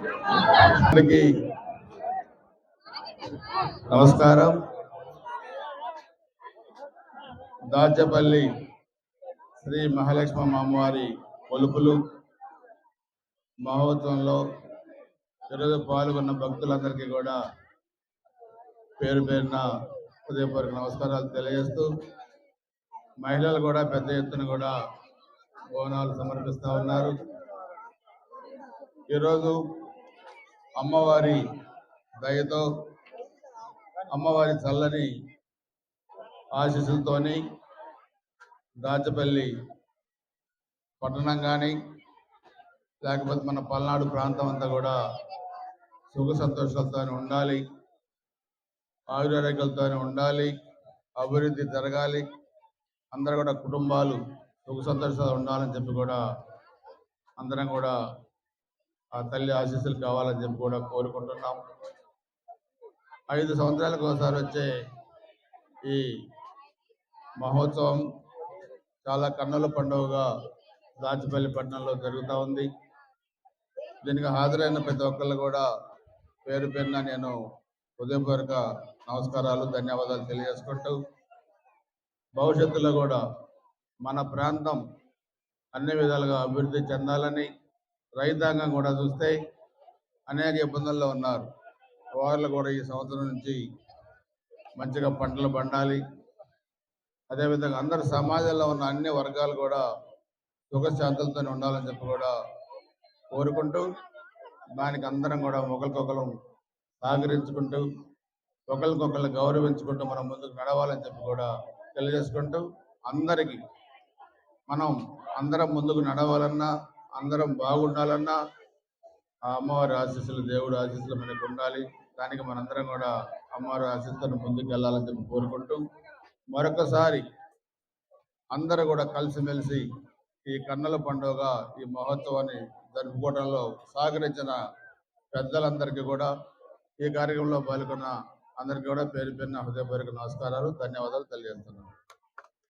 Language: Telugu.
అందరికీ నమస్కారం. దాచపల్లి శ్రీ మహాలక్ష్మ అమ్మవారి కొలుపులు మహోత్సవంలో ఈరోజు పాల్గొన్న భక్తులందరికీ కూడా పేరు పేరున హృదయపూర్వక నమస్కారాలు తెలియజేస్తూ మహిళలు కూడా పెద్ద ఎత్తున కూడా బోనాలు సమర్పిస్తూ ఉన్నారు. ఈరోజు అమ్మవారి దయతో అమ్మవారి చల్లని ఆశీస్సులతోని దాచపల్లి పట్టణం కానీ లేకపోతే మన పల్నాడు ప్రాంతం అంతా కూడా సుఖ సంతోషాలతో ఉండాలి ఆయురారోగ్యాలతో ఉండాలి అభివృద్ధి జరగాలి అందరూ కూడా కుటుంబాలు సుఖ సంతోషాలు ఉండాలని చెప్పి కూడా అందరం కూడా ఆ తల్లి ఆశీస్సులు కావాలని చెప్పి కూడా కోరుకుంటున్నాం. ఐదు సంవత్సరాలకు ఒకసారి వచ్చే ఈ మహోత్సవం చాలా కన్నుల పండుగగా దాచిపల్లి పట్టణంలో జరుగుతూ ఉంది. దీనికి హాజరైన ప్రతి ఒక్కళ్ళు కూడా పేరు పేరున నేను ఉదయపూర్వక నమస్కారాలు ధన్యవాదాలు తెలియజేసుకుంటూ భవిష్యత్తులో కూడా మన ప్రాంతం అన్ని విధాలుగా అభివృద్ధి చెందాలని రైతాంగం కూడా చూస్తే అనేక ఇబ్బందుల్లో ఉన్నారు. వాళ్ళు కూడా ఈ సంవత్సరం నుంచి మంచిగా పంటలు పండాలి. అదేవిధంగా అందరు సమాజంలో ఉన్న అన్ని వర్గాలు కూడా సుఖశాంతులతో ఉండాలని చెప్పి కూడా కోరుకుంటూ దానికి అందరం కూడా ఒకరికొకరు సహకరించుకుంటూ ఒకరికొకరు గౌరవించుకుంటూ మనం ముందుకు నడవాలని చెప్పి కూడా తెలియజేసుకుంటూ అందరికీ మనం అందరం ముందుకు నడవాలన్నా అందరం బాగుండాలన్నా ఆ అమ్మవారి ఆశీస్సులు దేవుడు ఆశీస్సులు మనకు ఉండాలి. దానికి మనందరం కూడా అమ్మవారి ఆశీస్సులను ముందుకు వెళ్ళాలని చెప్పి కోరుకుంటూ మరొకసారి అందరూ కూడా కలిసిమెలిసి ఈ కన్నుల పండుగ ఈ మహోత్సవాన్ని జరుపుకోవడంలో సహకరించిన పెద్దలందరికీ కూడా ఈ కార్యక్రమంలో పాల్గొన్న అందరికీ కూడా పేరు పేరున హృదయపూర్వక నమస్కారాలు ధన్యవాదాలు తెలియజేస్తున్నాను.